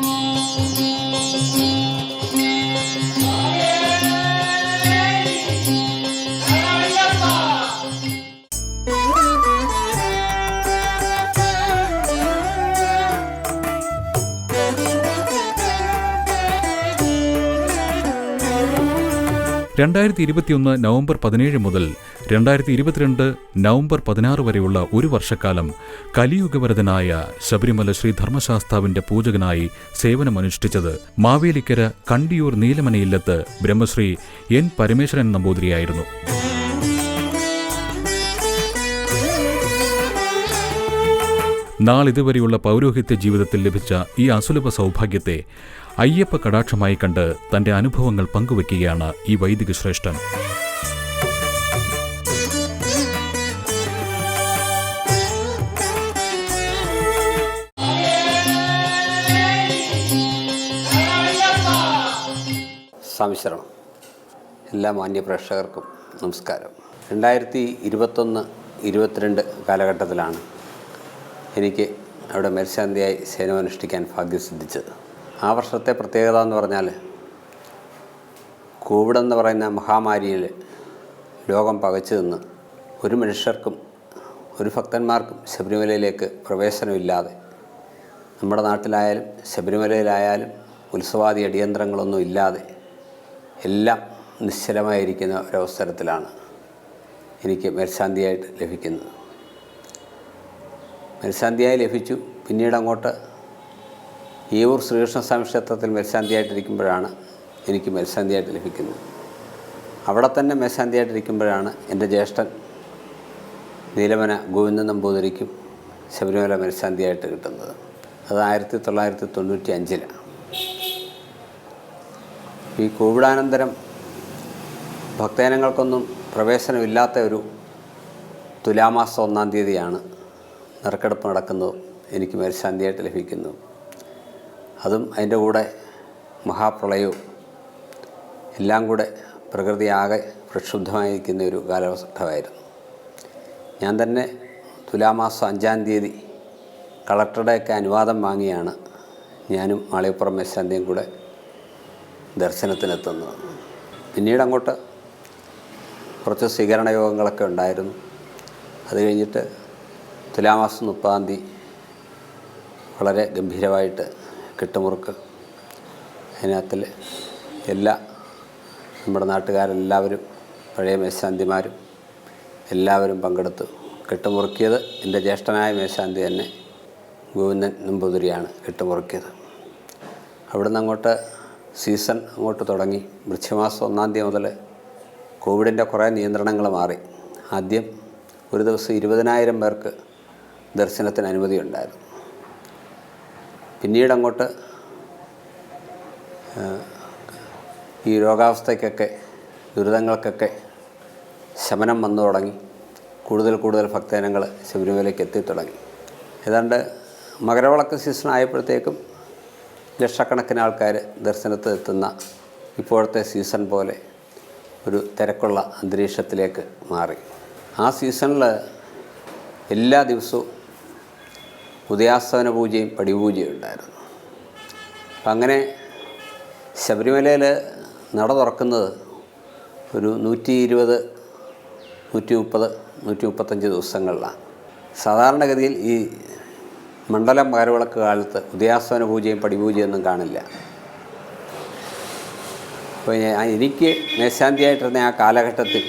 Música രണ്ടായിരത്തി ഇരുപത്തിയൊന്ന് നവംബർ പതിനേഴ് മുതൽ രണ്ടായിരത്തി ഇരുപത്തിരണ്ട് നവംബർ പതിനാറ് വരെയുള്ള ഒരു വർഷക്കാലം കലിയുഗവരതനായ ശബരിമല ശ്രീ ധർമ്മശാസ്താവിന്റെ പൂജകനായി സേവനമനുഷ്ഠിച്ചത് മാവേലിക്കര കണ്ടിയൂർ നീലമനയില്ലത്ത് ബ്രഹ്മശ്രീ എൻ പരമേശ്വരൻ നമ്പൂതിരിയായിരുന്നു. നാളിതുവരെയുള്ള പൗരോഹിത്യ ജീവിതത്തിൽ ലഭിച്ച ഈ അസുലഭ സൗഭാഗ്യത്തെ അയ്യപ്പ കടാക്ഷമായി കണ്ട് തന്റെ അനുഭവങ്ങൾ പങ്കുവയ്ക്കുകയാണ് ഈ വൈദിക ശ്രേഷ്ഠൻ. സംശരണം. എല്ലാ മാന്യ പ്രേക്ഷകർക്കും നമസ്കാരം. രണ്ടായിരത്തി ഇരുപത്തൊന്ന് ഇരുപത്തിരണ്ട് കാലഘട്ടത്തിലാണ് എനിക്ക് അവിടെ മേൽശാന്തിയായി സേനമനുഷ്ഠിക്കാൻ ഭാഗ്യം സിദ്ധിച്ചത്. ആ വർഷത്തെ പ്രത്യേകത എന്ന് പറഞ്ഞാൽ കോവിഡ് എന്ന് പറയുന്ന മഹാമാരിയിൽ ലോകം പകച്ചു നിന്ന് ഒരു മനുഷ്യർക്കും ഒരു ഭക്തന്മാർക്കും ശബരിമലയിലേക്ക് പ്രവേശനമില്ലാതെ നമ്മുടെ നാട്ടിലായാലും ശബരിമലയിലായാലും ഉത്സവാദി അടിയന്തരങ്ങളൊന്നും ഇല്ലാതെ എല്ലാം നിശ്ചലമായിരിക്കുന്ന ഒരവസരത്തിലാണ് എനിക്ക് മേൽശാന്തിയായിട്ട് ലഭിക്കുന്നത്. മേൽശാന്തിയായി ലഭിച്ചു. പിന്നീട് അങ്ങോട്ട് ഈവൂർ ശ്രീകൃഷ്ണസ്വാമി ക്ഷേത്രത്തിൽ മേൽശാന്തിയായിട്ടിരിക്കുമ്പോഴാണ് എനിക്ക് മേൽശാന്തിയായിട്ട് ലഭിക്കുന്നത്. അവിടെ തന്നെ മേൽശാന്തിയായിട്ടിരിക്കുമ്പോഴാണ് എന്റെ ജ്യേഷ്ഠൻ നീലമന ഗോവിന്ദൻ നമ്പൂതിരിക്കും ശബരിമല മേൽശാന്തിയായിട്ട് കിട്ടുന്നത്. അത് ആയിരത്തി തൊള്ളായിരത്തി തൊണ്ണൂറ്റി അഞ്ചിലാണ് ഈ കോവിഡാനന്തരം ഭക്തജനങ്ങൾക്കൊന്നും പ്രവേശനമില്ലാത്ത ഒരു തുലാമാസം ഒന്നാം തീയതിയാണ് നറുക്കെടുപ്പ് നടക്കുന്നു എനിക്ക് മേൽശാന്തിയായിട്ട് ലഭിക്കുന്നു. അതും അതിന്റെ കൂടെ മഹാപ്രളയവും എല്ലാം കൂടെ പ്രകൃതി ആകെ പ്രക്ഷുബ്ധമായിരിക്കുന്ന ഒരു കാലഘട്ടമായിരുന്നു. ഞാൻ തന്നെ തുലാമാസം അഞ്ചാം തീയതി കളക്ടറുടെയൊക്കെ അനുവാദം വാങ്ങിയാണ് ഞാനും മാളികപ്പുറം മേശാന്തിയും കൂടെ ദർശനത്തിനെത്തുന്നത്. പിന്നീട് അങ്ങോട്ട് കുറച്ച് സ്വീകരണ യോഗങ്ങളൊക്കെ ഉണ്ടായിരുന്നു. അത് കഴിഞ്ഞിട്ട് തുലാമാസം മുപ്പതാം തീയതി വളരെ ഗംഭീരമായിട്ട് കെട്ടുമുറുക്ക്. അതിനകത്തിൽ എല്ലാ നമ്മുടെ നാട്ടുകാരെല്ലാവരും പഴയ മേശാന്തിമാരും എല്ലാവരും പങ്കെടുത്തു. കെട്ടുമുറുക്കിയത് എന്റെ ജ്യേഷ്ഠനായ മേശാന്തി തന്നെ ഗോവിന്ദൻ നമ്പൂതിരിയാണ് കെട്ടുമുറുക്കിയത്. അവിടുന്ന് അങ്ങോട്ട് സീസൺ അങ്ങോട്ട് തുടങ്ങി. വൃക്ഷമാസം ഒന്നാം തീയതി മുതൽ കോവിഡിന്റെ കുറേ നിയന്ത്രണങ്ങൾ മാറി. ആദ്യം ഒരു ദിവസം ഇരുപതിനായിരം പേർക്ക് ദർശനത്തിന് അനുമതി ഉണ്ടായിരുന്നു. പിന്നീട് അങ്ങോട്ട് ഈ രോഗാവസ്ഥയ്ക്കൊക്കെ ദുരിതങ്ങൾക്കൊക്കെ ശമനം വന്നു തുടങ്ങി. കൂടുതൽ കൂടുതൽ ഭക്തജനങ്ങൾ ശബരിമലയ്ക്ക് എത്തിത്തുടങ്ങി ഏതാണ്ട് മകരവിളക്ക് സീസൺ ആയപ്പോഴത്തേക്കും ലക്ഷക്കണക്കിന് ആൾക്കാർ ദർശനത്തിൽ എത്തുന്ന ഇപ്പോഴത്തെ സീസൺ പോലെ ഒരു തിരക്കുള്ള അന്തരീക്ഷത്തിലേക്ക് മാറി. ആ സീസണിൽ എല്ലാ ദിവസവും ഉദയാസ്തവന പൂജയും പടിപൂജയും ഉണ്ടായിരുന്നു. അപ്പം അങ്ങനെ ശബരിമലയിൽ നട തുറക്കുന്നത് ഒരു നൂറ്റി ഇരുപത് നൂറ്റി മുപ്പത് നൂറ്റി മുപ്പത്തഞ്ച് ദിവസങ്ങളിലാണ്. സാധാരണഗതിയിൽ ഈ മണ്ഡലം മകരവിളക്ക് കാലത്ത് ഉദയാസ്തവന പൂജയും പടിപൂജയൊന്നും കാണില്ല. അപ്പോൾ എനിക്ക് മേശാന്തിയായിട്ടിരുന്ന ആ കാലഘട്ടത്തിൽ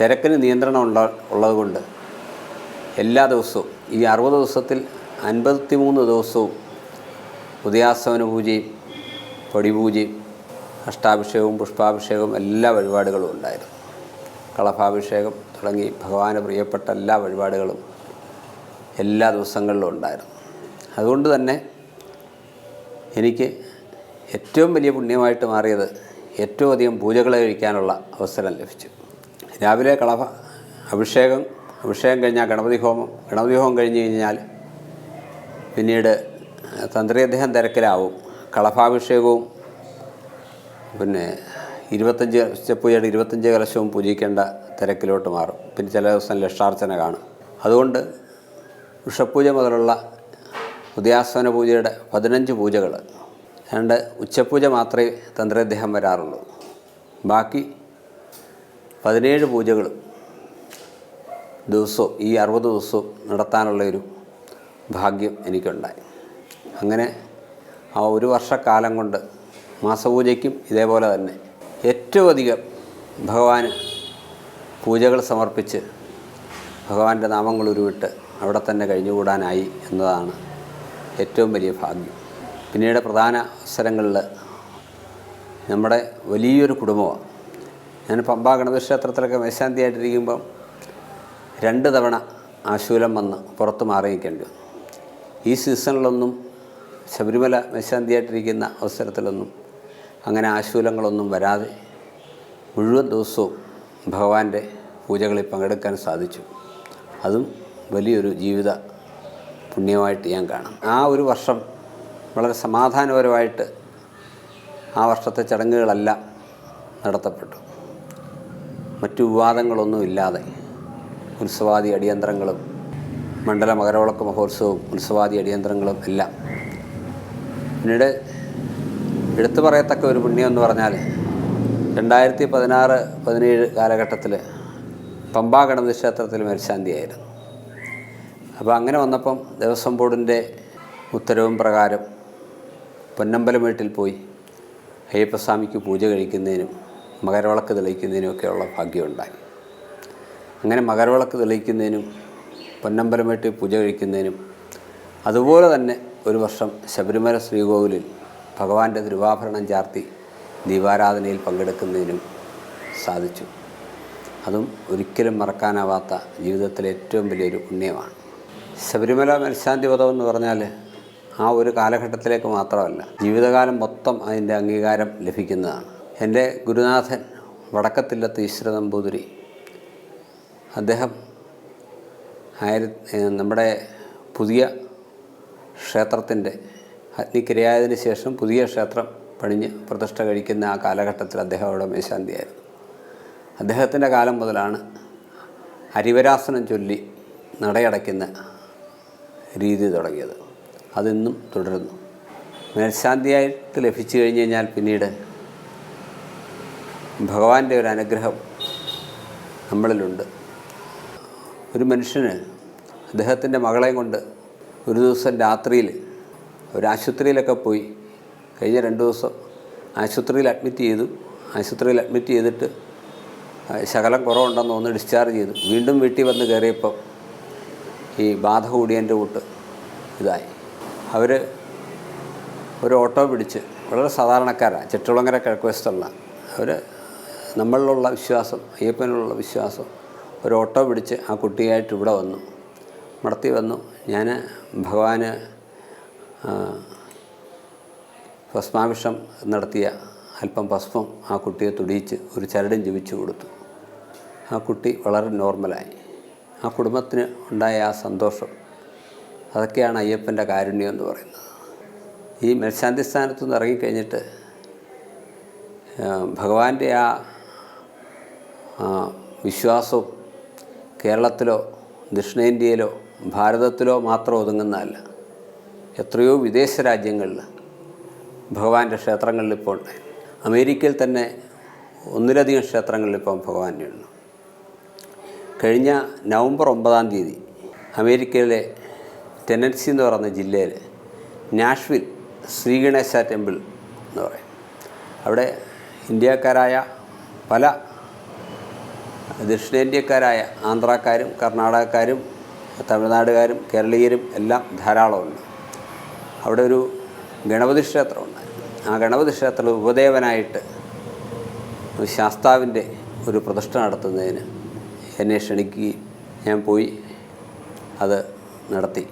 തിരക്കിന് നിയന്ത്രണം ഉള്ള ഉള്ളതുകൊണ്ട് എല്ലാ ദിവസവും ഈ അറുപത് ദിവസത്തിൽ അൻപത്തി മൂന്ന് ദിവസവും ഉദയാസവന പൂജയും പൊടിപൂജയും അഷ്ടാഭിഷേകവും പുഷ്പാഭിഷേകവും എല്ലാ വഴിപാടുകളും ഉണ്ടായിരുന്നു. കളഭാഭിഷേകം തുടങ്ങി ഭഗവാന് പ്രിയപ്പെട്ട എല്ലാ വഴിപാടുകളും എല്ലാ ദിവസങ്ങളിലും ഉണ്ടായിരുന്നു. അതുകൊണ്ട് തന്നെ എനിക്ക് ഏറ്റവും വലിയ പുണ്യമായിട്ട് മാറിയത് ഏറ്റവും അധികം പൂജകൾ കഴിക്കാനുള്ള അവസരം ലഭിച്ചു. രാവിലെ കളഭ അഭിഷേകം അഭിഷേകം കഴിഞ്ഞാൽ ഗണപതി ഹോമം ഗണപതി ഹോമം കഴിഞ്ഞ് കഴിഞ്ഞാൽ പിന്നീട് തന്ത്രി അദ്ദേഹം തിരക്കിലാവും. കളഭാഭിഷേകവും പിന്നെ ഇരുപത്തഞ്ച് ഉച്ചപ്പൂജയുടെ ഇരുപത്തഞ്ച് കലശവും പൂജിക്കേണ്ട തിരക്കിലോട്ട് മാറും. പിന്നെ ചില ദിവസം ലക്ഷാർച്ചന കാണും. അതുകൊണ്ട് ഉഷപ്പൂജ മുതലുള്ള ഉദയാസ്തവന പൂജയുടെ പതിനഞ്ച് പൂജകൾ രണ്ട് ഉച്ചപൂജ മാത്രമേ തന്ത്രാദ്ദേഹം വരാറുള്ളൂ. ബാക്കി പതിനേഴ് പൂജകളും ദിവസവും ഈ അറുപത് ദിവസവും നടത്താനുള്ളൊരു ഭാഗ്യം എനിക്കുണ്ടായി. അങ്ങനെ ആ ഒരു വർഷക്കാലം കൊണ്ട് മാസപൂജയ്ക്കും ഇതേപോലെ തന്നെ ഏറ്റവും അധികം ഭഗവാന് പൂജകൾ സമർപ്പിച്ച് ഭഗവാന്റെ നാമങ്ങൾ ഉരുവിട്ട് അവിടെ തന്നെ കഴിഞ്ഞുകൂടാനായി എന്നതാണ് ഏറ്റവും വലിയ ഭാഗ്യം. പിന്നീട് പ്രധാന അവസരങ്ങളിൽ നമ്മുടെ വലിയൊരു കുടുംബമാണ്. ഞാൻ പമ്പ ഗണപതി ക്ഷേത്രത്തിലൊക്കെ മേശാന്തിയായിട്ടിരിക്കുമ്പം രണ്ട് തവണ ആശൂലം വന്ന് പുറത്ത് മാറി നിൽക്കേണ്ടി വന്നു. ഈ സീസണിലൊന്നും ശബരിമല മേശാന്തിയായിട്ടിരിക്കുന്ന അവസരത്തിലൊന്നും അങ്ങനെ ആശൂലങ്ങളൊന്നും വരാതെ മുഴുവൻ ദിവസവും ഭഗവാന്റെ പൂജകളിൽ പങ്കെടുക്കാൻ സാധിച്ചു. അതും വലിയൊരു ജീവിത പുണ്യമായിട്ട് ഞാൻ കാണാം. ആ ഒരു വർഷം വളരെ സമാധാനപരമായിട്ട് ആ വർഷത്തെ ചടങ്ങുകളെല്ലാം നടത്തപ്പെട്ടു. മറ്റു വിവാദങ്ങളൊന്നും ഇല്ലാതെ ഉത്സവാദി അടിയന്തരങ്ങളും മണ്ഡല മകരവിളക്ക് മഹോത്സവവും ഉത്സവാദി അടിയന്തരങ്ങളും എല്ലാം. പിന്നീട് എടുത്തു പറയത്തക്ക ഒരു പുണ്യം എന്ന് പറഞ്ഞാൽ രണ്ടായിരത്തി പതിനാറ് പതിനേഴ് കാലഘട്ടത്തിൽ പമ്പാ ഗണപതി ക്ഷേത്രത്തിൽ മേൽശാന്തിയായിരുന്നു. അപ്പോൾ അങ്ങനെ വന്നപ്പം ദേവസ്വം ബോർഡിന്റെ ഉത്തരവും പ്രകാരം പൊന്നമ്പലം വീട്ടിൽ പോയി അയ്യപ്പസ്വാമിക്ക് പൂജ കഴിക്കുന്നതിനും മകരവിളക്ക് തെളിയിക്കുന്നതിനുമൊക്കെയുള്ള ഭാഗ്യമുണ്ടായി അങ്ങനെ മകരവിളക്ക് തെളിയിക്കുന്നതിനും പൊന്നമ്പലം പൂജ കഴിക്കുന്നതിനും അതുപോലെ തന്നെ ഒരു വർഷം ശബരിമല ശ്രീകോവിലിൽ ഭഗവാന്റെ തിരുവാഭരണം ചാർത്തി ദീപാരാധനയിൽ പങ്കെടുക്കുന്നതിനും സാധിച്ചു. അതും ഒരിക്കലും മറക്കാനാവാത്ത ജീവിതത്തിലെ ഏറ്റവും വലിയൊരു പുണ്യമാണ്. ശബരിമല മനഃശാന്തി വ്രതം എന്ന് പറഞ്ഞാൽ ആ ഒരു കാലഘട്ടത്തിലേക്ക് മാത്രമല്ല ജീവിതകാലം മൊത്തം അതിന്റെ അംഗീകാരം ലഭിക്കുന്നതാണ്. എന്റെ ഗുരുനാഥൻ വടക്കത്തില്ലത്ത് ഈശ്വര നമ്പൂതിരി അദ്ദേഹം ആയിര നമ്മുടെ പുതിയ ക്ഷേത്രത്തിന്റെ അഗ്നിക്കിരയായതിനു ശേഷം പുതിയ ക്ഷേത്രം പണിഞ്ഞ് പ്രതിഷ്ഠ കഴിക്കുന്ന ആ കാലഘട്ടത്തിൽ അദ്ദേഹം അവിടെ മേശാന്തിയായിരുന്നു. അദ്ദേഹത്തിന്റെ കാലം മുതലാണ് ഹരിവരാസനം ചൊല്ലി നടയടയ്ക്കുന്ന രീതി തുടങ്ങിയത്. അതിന്നും തുടരുന്നു. മേൽശാന്തിയായിട്ട് ലഭിച്ചു കഴിഞ്ഞ് കഴിഞ്ഞാൽ പിന്നീട് ഭഗവാന്റെ ഒരു അനുഗ്രഹം നമ്മളിലുണ്ട്. ഒരു മനുഷ്യന് അദ്ദേഹത്തിന്റെ മകളെയും കൊണ്ട് ഒരു ദിവസം രാത്രിയിൽ ഒരു ആശുപത്രിയിലൊക്കെ പോയി. കഴിഞ്ഞ രണ്ട് ദിവസം ആശുപത്രിയിൽ അഡ്മിറ്റ് ചെയ്തു. ആശുപത്രിയിൽ അഡ്മിറ്റ് ചെയ്തിട്ട് ശകലം കുറവുണ്ടെന്ന് ഒന്ന് ഡിസ്ചാർജ് ചെയ്തു. വീണ്ടും വീട്ടിൽ വന്ന് കയറിയപ്പം ഈ ബാധ കൂടിയതിന്റെ കൂട്ട് ഇതായി. അവർ ഒരു ഓട്ടോ പിടിച്ച് വളരെ സാധാരണക്കാരാണ് ചെട്ടുളങ്ങര കിഴക്കുവശത്തുള്ള അവർ നമ്മളിലുള്ള വിശ്വാസം അയ്യപ്പനിലുള്ള വിശ്വാസം ഒരു ഓട്ടോ പിടിച്ച് ആ കുട്ടിയായിട്ട് ഇവിടെ വന്നു. മടത്തി വന്നു. ഞാൻ ഭഗവാന് ഭസ്മാവിഷം നടത്തിയ അല്പം ഭസ്മം ആ കുട്ടിയെ തുടിയിച്ച് ഒരു ചരടും ജപിച്ചു കൊടുത്തു. ആ കുട്ടി വളരെ നോർമലായി. ആ കുടുംബത്തിന് ഉണ്ടായ ആ സന്തോഷം അതൊക്കെയാണ് അയ്യപ്പന്റെ കാരുണ്യം എന്ന് പറയുന്നത്. ഈ മേൽശാന്തി സ്ഥാനത്തു നിന്ന് ഇറങ്ങിക്കഴിഞ്ഞിട്ട് ഭഗവാന്റെ ആ, വിശ്വാസവും കേരളത്തിലോ ദക്ഷിണേന്ത്യയിലോ ഭാരതത്തിലോ മാത്രം ഒതുങ്ങുന്നതല്ല. എത്രയോ വിദേശ രാജ്യങ്ങളിൽ ഭഗവാന്റെ ഉണ്ട് അമേരിക്കയിൽ തന്നെ ഒന്നിലധികം ക്ഷേത്രങ്ങളിൽ ഇപ്പം ഭഗവാന്റെ ഉണ്ട് കഴിഞ്ഞ നവംബർ ഒമ്പതാം തീയതി അമേരിക്കയിലെ ടെനൻസി എന്ന് പറയുന്ന ജില്ലയിൽ നാഷ്വിൽ ശ്രീഗണേശ ടെമ്പിൾ എന്ന് പറയും. അവിടെ ഇന്ത്യക്കാരായ പല ദക്ഷിണേന്ത്യക്കാരായ ആന്ധ്രാക്കാരും കർണാടകക്കാരും തമിഴ്നാടുകാരും കേരളീയരും എല്ലാം ധാരാളമുണ്ട്. അവിടെ ഒരു ഗണപതി ക്ഷേത്രമുണ്ട്. ആ ഗണപതി ക്ഷേത്രം ഉപദേവനായിട്ട് ശാസ്താവിന്റെ ഒരു പ്രതിഷ്ഠ നടത്തുന്നതിന് എന്നെ ക്ഷണിക്കുകയും ഞാൻ പോയി അത് നടത്തി.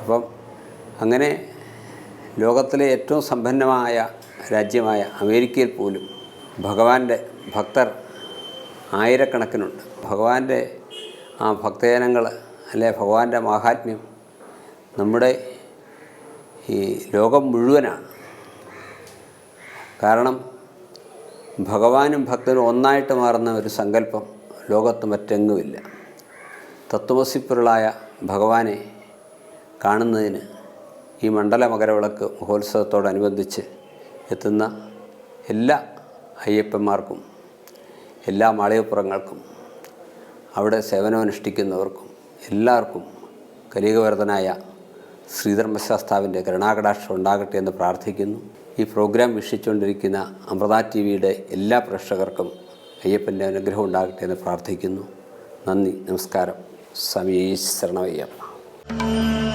അപ്പം അങ്ങനെ ലോകത്തിലെ ഏറ്റവും സമ്പന്നമായ രാജ്യമായ അമേരിക്കയിൽ പോലും ഭഗവാന്റെ ഭക്തർ ആയിരക്കണക്കിനുണ്ട്. ഭഗവാന്റെ ആ ഭക്തജനങ്ങൾ അല്ലെ ഭഗവാന്റെ മാഹാത്മ്യം നമ്മുടെ ഈ ലോകം മുഴുവനാണ്. കാരണം ഭഗവാനും ഭക്തനും ഒന്നായിട്ട് മാറുന്ന ഒരു സങ്കല്പം ലോകത്ത് മറ്റെങ്ങുമില്ല. തത്വമസിപ്പുരളായ ഭഗവാനെ കാണുന്നതിന് ഈ മണ്ഡല മകരവിളക്ക് മഹോത്സവത്തോടനുബന്ധിച്ച് എത്തുന്ന എല്ലാ അയ്യപ്പന്മാർക്കും എല്ലാ മാളികപ്പുറങ്ങൾക്കും അവിടെ സേവനമനുഷ്ഠിക്കുന്നവർക്കും എല്ലാവർക്കും കലികവർദ്ധനായ ശ്രീധർമ്മശാസ്താവിന്റെ കരുണാകടാക്ഷം ഉണ്ടാകട്ടെ എന്ന് പ്രാർത്ഥിക്കുന്നു. ഈ പ്രോഗ്രാം വീക്ഷിച്ചുകൊണ്ടിരിക്കുന്ന അമൃത ടി വിയുടെ എല്ലാ പ്രേക്ഷകർക്കും അയ്യപ്പന്റെ അനുഗ്രഹം ഉണ്ടാകട്ടെ എന്ന് പ്രാർത്ഥിക്കുന്നു. നന്ദി നമസ്കാരം. സമീ ശരണമയ്യപ്പ.